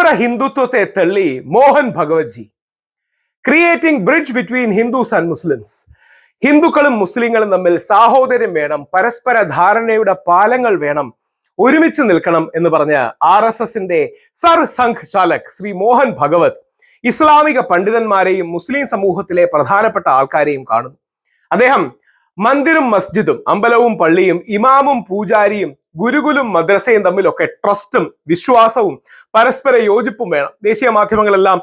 തീവ്ര ഹിന്ദുത്വത്തെ തള്ളി Mohan Bhagwatji. Creating bridge between Hindus and Muslims ഹിന്ദുക്കളും മുസ്ലിങ്ങളും തമ്മിൽ സാഹോദര്യം വേണം പരസ്പര ധാരണയുടെ പാലങ്ങൾ വേണം ഒരുമിച്ച് നിൽക്കണം എന്ന് പറഞ്ഞ ആർ എസ് എസിന്റെ സർ സംഘ് ചാലക് ശ്രീ മോഹൻ ഭഗവത് ഇസ്ലാമിക പണ്ഡിതന്മാരെയും മുസ്ലിം സമൂഹത്തിലെ പ്രധാനപ്പെട്ട ആൾക്കാരെയും കാണുന്നു. അദ്ദേഹം മന്ദിരും മസ്ജിദും അമ്പലവും പള്ളിയും ഇമാമും പൂജാരിയും ഗുരുകുലും മദ്രസയും തമ്മിലൊക്കെ ട്രസ്റ്റും വിശ്വാസവും പരസ്പര യോജിപ്പും വേണം. ദേശീയ മാധ്യമങ്ങളെല്ലാം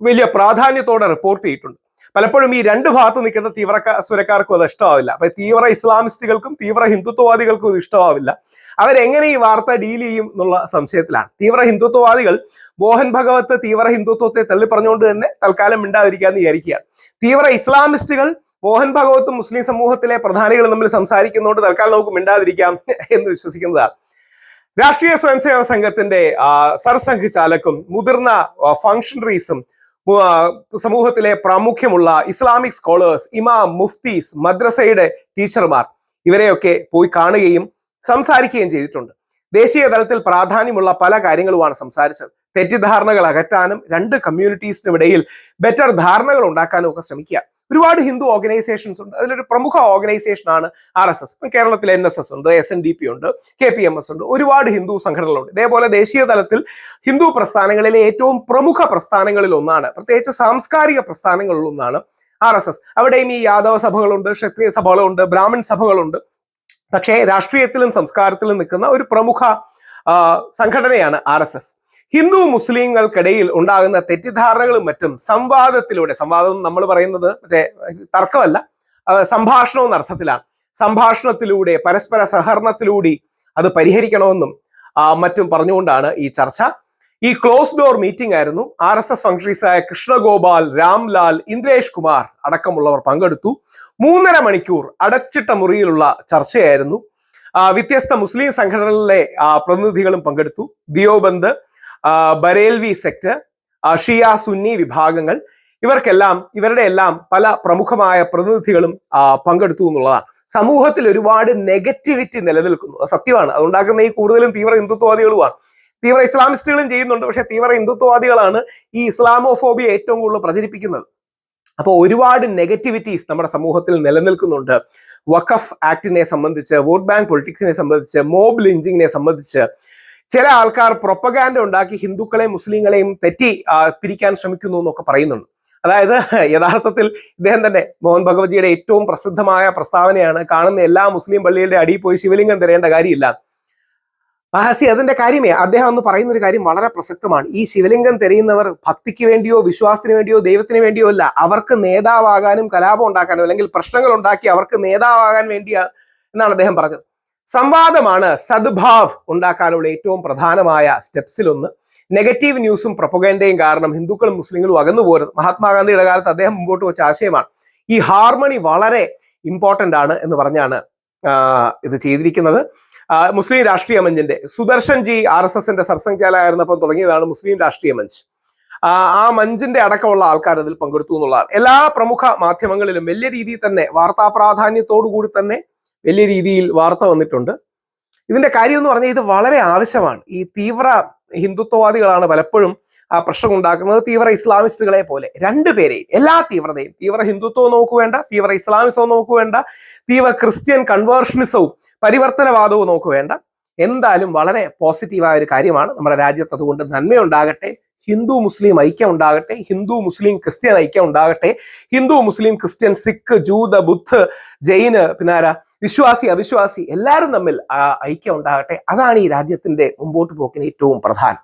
വലിയ പ്രാധാന്യത്തോടെ റിപ്പോർട്ട് ചെയ്തിട്ടുണ്ട്. പലപ്പോഴും ഈ രണ്ട് ഭാഗത്ത് നിൽക്കുന്ന തീവ്ര സ്വരക്കാർക്കും അത് ഇഷ്ടമാവില്ല. അപ്പൊ തീവ്ര ഇസ്ലാമിസ്റ്റുകൾക്കും തീവ്ര ഹിന്ദുത്വവാദികൾക്കും ഇത് ഇഷ്ടമാവില്ല. അവരെങ്ങനെ ഈ വാർത്ത ഡീൽ ചെയ്യും എന്നുള്ള സംശയത്തിലാണ്. തീവ്ര ഹിന്ദുത്വവാദികൾ മോഹൻ ഭഗവത്ത് തീവ്ര ഹിന്ദുത്വത്തെ തള്ളിപ്പറഞ്ഞുകൊണ്ട് തന്നെ തൽക്കാലം മിണ്ടാതിരിക്കാന്ന് വിചാരിക്കുകയാണ്. തീവ്ര ഇസ്ലാമിസ്റ്റുകൾ മോഹൻ ഭഗവത്തും മുസ്ലിം സമൂഹത്തിലെ പ്രധാനികളും തമ്മിൽ സംസാരിക്കുന്നതുകൊണ്ട് തൽക്കാലം നമുക്ക് മിണ്ടാതിരിക്കാം എന്ന് വിശ്വസിക്കുന്നതാണ് രാഷ്ട്രീയ സ്വയംസേവക സംഘത്തിന്റെ സർസംഘ് ചാലക്കും മുതിർന്ന ഫംഗ്ഷണറീസും സമൂഹത്തിലെ പ്രാമുഖ്യമുള്ള ഇസ്ലാമിക് സ്കോളേഴ്സ് ഇമാം മുഫ്തീസ് മദ്രസയുടെ ടീച്ചർമാർ ഇവരെയൊക്കെ പോയി കാണുകയും സംസാരിക്കുകയും ചെയ്തിട്ടുണ്ട്. ദേശീയ തലത്തിൽ പ്രാധാന്യമുള്ള പല കാര്യങ്ങളുമാണ് സംസാരിച്ചത്. തെറ്റിദ്ധാരണകൾ അകറ്റാനും രണ്ട് കമ്മ്യൂണിറ്റീസിനും ഇടയിൽ ബെറ്റർ ധാരണകൾ ഉണ്ടാക്കാനും ഒക്കെ ശ്രമിക്കുക. ഒരുപാട് ഹിന്ദു ഓർഗനൈസേഷൻസ് ഉണ്ട്. അതിലൊരു പ്രമുഖ ഓർഗനൈസേഷനാണ് ആർ എസ് എസ്. കേരളത്തിൽ എൻ എസ് എസ് ഉണ്ട് എസ് എൻ ഡി പി ഉണ്ട് കെ പി എം എസ് ഉണ്ട്. ഒരുപാട് ഹിന്ദു സംഘടനകളുണ്ട്. ഇതേപോലെ ദേശീയ തലത്തിൽ ഹിന്ദു പ്രസ്ഥാനങ്ങളിലെ ഏറ്റവും പ്രമുഖ പ്രസ്ഥാനങ്ങളിൽ ഒന്നാണ്. പ്രത്യേകിച്ച് സാംസ്കാരിക പ്രസ്ഥാനങ്ങളിൽ ഒന്നാണ് ആർ എസ് എസ്. അവിടെയും ഈ യാദവ സഭകളുണ്ട് ക്ഷത്രിയ സഭകളുണ്ട് ബ്രാഹ്മൺ സഭകളുണ്ട്. പക്ഷേ രാഷ്ട്രീയത്തിലും സംസ്കാരത്തിലും നിൽക്കുന്ന ഒരു പ്രമുഖ സംഘടനയാണ് ആർ എസ് എസ്. ഹിന്ദു മുസ്ലിങ്ങൾക്കിടയിൽ ഉണ്ടാകുന്ന തെറ്റിദ്ധാരണകളും മറ്റും സംവാദത്തിലൂടെ സംവാദം നമ്മൾ പറയുന്നത് മറ്റേ തർക്കമല്ല സംഭാഷണം എന്ന അർത്ഥത്തിലാണ്. സംഭാഷണത്തിലൂടെ പരസ്പര സഹകരണത്തിലൂടെ അത് പരിഹരിക്കണമെന്നും മറ്റും പറഞ്ഞുകൊണ്ടാണ് ഈ ചർച്ച. ഈ ക്ലോസ് ഡോർ മീറ്റിംഗ് ആയിരുന്നു. ആർ എസ് എസ് ഫംഗ്ഷനീസായ കൃഷ്ണഗോപാൽ രാംലാൽ ഇന്ദ്രേഷ് കുമാർ അടക്കമുള്ളവർ പങ്കെടുത്തു. മൂന്നര മണിക്കൂർ അടച്ചിട്ട മുറിയിലുള്ള ചർച്ചയായിരുന്നു. വ്യത്യസ്ത മുസ്ലിം സംഘടനകളിലെ പ്രതിനിധികളും പങ്കെടുത്തു. ദിയോബന്ദ് ബരേൽവി സെക്ട് ഷിയ സുന്നി വിഭാഗങ്ങൾ ഇവർക്കെല്ലാം ഇവരുടെ എല്ലാം പല പ്രമുഖമായ പ്രതിനിധികളും പങ്കെടുത്തു എന്നുള്ളതാണ്. സമൂഹത്തിൽ ഒരുപാട് നെഗറ്റിവിറ്റി നിലനിൽക്കുന്നു. സത്യമാണ്. അതുണ്ടാക്കുന്ന ഈ കൂടുതലും തീവ്ര ഹിന്ദുത്വവാദികളുമാണ്. തീവ്ര ഇസ്ലാമിസ്റ്റുകളും ചെയ്യുന്നുണ്ട്. പക്ഷേ തീവ്ര ഹിന്ദുത്വവാദികളാണ് ഈ ഇസ്ലാമോഫോബിയ ഏറ്റവും കൂടുതൽ പ്രചരിപ്പിക്കുന്നത്. അപ്പോൾ ഒരുപാട് നെഗറ്റിവിറ്റീസ് നമ്മുടെ സമൂഹത്തിൽ നിലനിൽക്കുന്നുണ്ട്. വഖഫ് ആക്ടിനെ സംബന്ധിച്ച് വോട്ട് ബാങ്ക് പൊളിറ്റിക്സിനെ സംബന്ധിച്ച് മോബ് ലിഞ്ചിങ്ങിനെ സംബന്ധിച്ച് ചില ആൾക്കാർ പ്രൊപ്പഗാൻഡ ഉണ്ടാക്കി ഹിന്ദുക്കളെയും മുസ്ലിങ്ങളെയും തെറ്റി പിരിക്കാൻ ശ്രമിക്കുന്നു എന്നൊക്കെ പറയുന്നുണ്ട്. അതായത് യഥാർത്ഥത്തിൽ ഇദ്ദേഹം തന്നെ മോഹൻ ഭഗവത്ജിയുടെ ഏറ്റവും പ്രസിദ്ധമായ പ്രസ്താവനയാണ് കാണുന്ന എല്ലാ മുസ്ലിം പള്ളികളുടെ അടിയിൽ പോയി ശിവലിംഗം തരേണ്ട കാര്യമില്ല. ആഹസി അതിന്റെ കാര്യമേ അദ്ദേഹം അന്ന് പറയുന്ന ഒരു കാര്യം വളരെ പ്രസക്തമാണ്. ഈ ശിവലിംഗം തിരയുന്നവർ ഭക്തിക്ക് വേണ്ടിയോ വിശ്വാസത്തിന് വേണ്ടിയോ ദൈവത്തിന് വേണ്ടിയോ അല്ല അവർക്ക് നേതാവാകാനും കലാപം ഉണ്ടാക്കാനോ അല്ലെങ്കിൽ പ്രശ്നങ്ങൾ ഉണ്ടാക്കി അവർക്ക് നേതാവാകാൻ വേണ്ടിയാണ് എന്നാണ് അദ്ദേഹം പറഞ്ഞത്. സംവാദമാണ് സദ്ഭാവ് ഉണ്ടാക്കാനുള്ള ഏറ്റവും പ്രധാനമായ സ്റ്റെപ്സിലൊന്ന്. നെഗറ്റീവ് ന്യൂസും പ്രൊപ്പഗൻഡയും കാരണം ഹിന്ദുക്കളും മുസ്ലിങ്ങളും അകന്നു പോരുത് മഹാത്മാഗാന്ധിയുടെ കാലത്ത് അദ്ദേഹം മുമ്പോട്ട് വെച്ച ആശയമാണ്. ഈ ഹാർമണി വളരെ ഇമ്പോർട്ടന്റ് ആണ് എന്ന് പറഞ്ഞാണ് ഇത് ചെയ്തിരിക്കുന്നത്. മുസ്ലിം രാഷ്ട്രീയ മഞ്ചിന്റെ സുദർശൻ ജി ആർ എസ് എസിന്റെ സർസംഘാലായിരുന്നപ്പോൾ തുടങ്ങിയതാണ് മുസ്ലിം രാഷ്ട്രീയ മഞ്ച്. ആ മഞ്ചിന്റെ അടക്കമുള്ള ആൾക്കാർ അതിൽ പങ്കെടുത്തു എന്നുള്ളതാണ്. എല്ലാ പ്രമുഖ മാധ്യമങ്ങളിലും വലിയ രീതിയിൽ തന്നെ വാർത്താ പ്രാധാന്യത്തോടു കൂടി തന്നെ വലിയ രീതിയിൽ വാർത്ത വന്നിട്ടുണ്ട്. ഇതിന്റെ കാര്യം എന്ന് പറഞ്ഞാൽ ഇത് വളരെ ആവശ്യമാണ്. ഈ തീവ്ര ഹിന്ദുത്വവാദികളാണ് പലപ്പോഴും ആ പ്രശ്നം ഉണ്ടാക്കുന്നത് തീവ്ര ഇസ്ലാമിസ്റ്റുകളെ പോലെ. രണ്ടുപേരെയും എല്ലാ തീവ്രതയും. തീവ്ര ഹിന്ദുത്വവും നോക്കുവേണ്ട വേണ്ട തീവ്ര ഇസ്ലാമിസവും നോക്കുവേണ്ട വേണ്ട തീവ്ര ക്രിസ്ത്യൻ കൺവേർഷനിസവും പരിവർത്തനവാദവും നോക്കുവേണ്ട വേണ്ട. എന്തായാലും വളരെ പോസിറ്റീവായ ഒരു കാര്യമാണ് നമ്മുടെ രാജ്യത്ത്. അതുകൊണ്ട് നന്മയുണ്ടാകട്ടെ. ഹിന്ദു മുസ്ലിം ഐക്യം ഉണ്ടാകട്ടെ ഹിന്ദു മുസ്ലിം ക്രിസ്ത്യൻ ഐക്യം ഉണ്ടാകട്ടെ. ഹിന്ദു മുസ്ലിം ക്രിസ്ത്യൻ സിഖ് ജൂത ബുദ്ധ് ജൈന് പിന്നെ ആരാ? വിശ്വാസി അവിശ്വാസി എല്ലാവരും തമ്മിൽ ഐക്യം ഉണ്ടാകട്ടെ. അതാണ് ഈ രാജ്യത്തിന്റെ മുമ്പോട്ട് പോക്കിന് ഏറ്റവും പ്രധാനം.